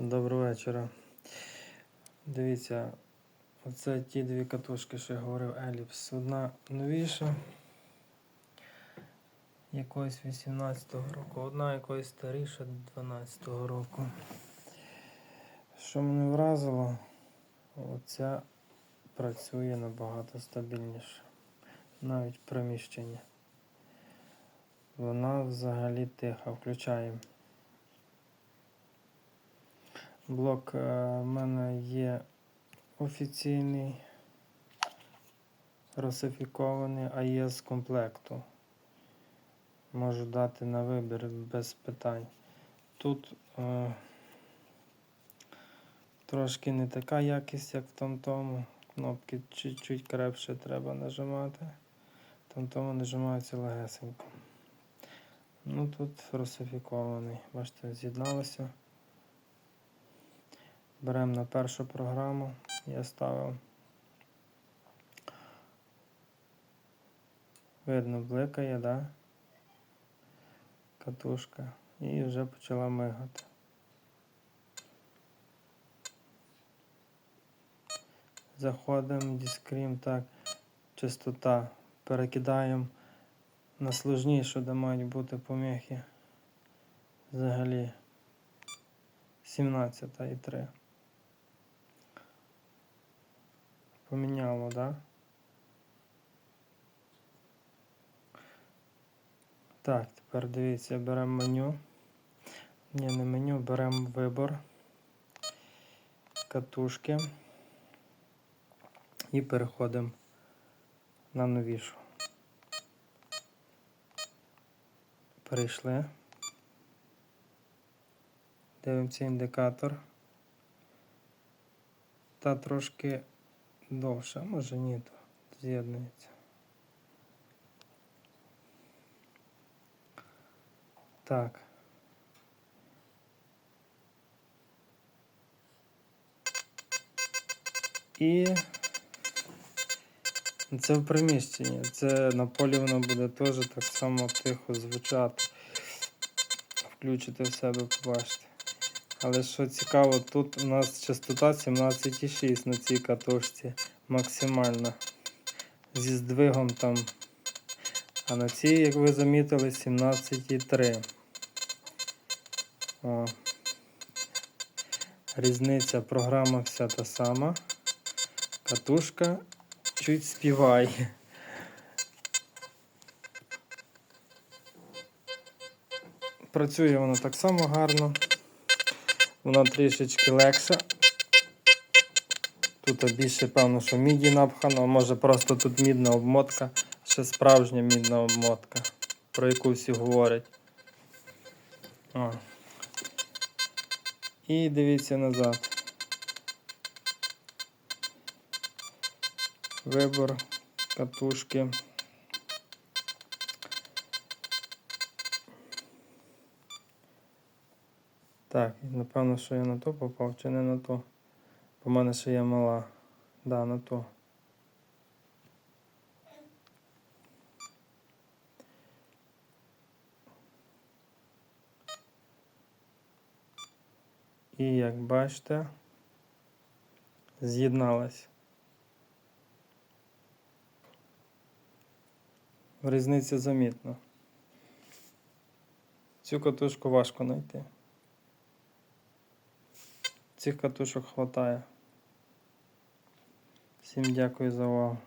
Доброго вечора. Дивіться, оце ті дві катушки, що я говорив Еліпс. Одна новіша, якогось 18-го року, одна якоїсь старіша 12-го року. Що мене вразило, оця працює набагато стабільніше, навіть в приміщенні. Вона взагалі тиха, включаємо. Блок е, в мене є офіційний, русифікований, з комплекту. Можу дати на вибір без питань. Тут е, трошки не така якість, як в тому. Кнопки чуть-чуть крепше треба нажимати. В тому нажимається легесенько. Ну тут русифікований. Бачите, з'єдналося. Беремо на першу програму. Я ставив. Видно, бликає, да? Катушка. І вже почала мигати. Заходимо, дискрім, так, частота. Перекидаємо на сложнішу, де мають бути поміхи. Взагалі 17,3. Поміняло, да? Так, тепер дивіться, беремо меню. Ні, не меню, беремо вибор, катушки і переходимо на новішу. Перейшли. Дивимося індикатор. Та трошки довше, а може ні, то з'єднується. Так. І це в приміщенні. Це на полі воно буде теж так само тихо звучати. Включите в себе, побачите. Але що цікаво, тут у нас частота 17,6 на цій катушці максимальна. Зі здвигом там. А на цій, як ви замітили, 17,3. О. Різниця програма вся та сама. Катушка чуть співає. Працює вона так само гарно. Вона трішечки легша. Тут більше, певно, що міді напхано, а може просто тут мідна обмотка, ще справжня мідна обмотка, про яку всі говорять. О. І дивіться назад. Вибор катушки. Так, напевно, що я на то попав чи не на то. В мене ще є мала. Да, на то. І як бачите, з'єдналась. Різниця замітна. Цю катушку важко знайти. Цих катушок хватає. Всім дякую за увагу.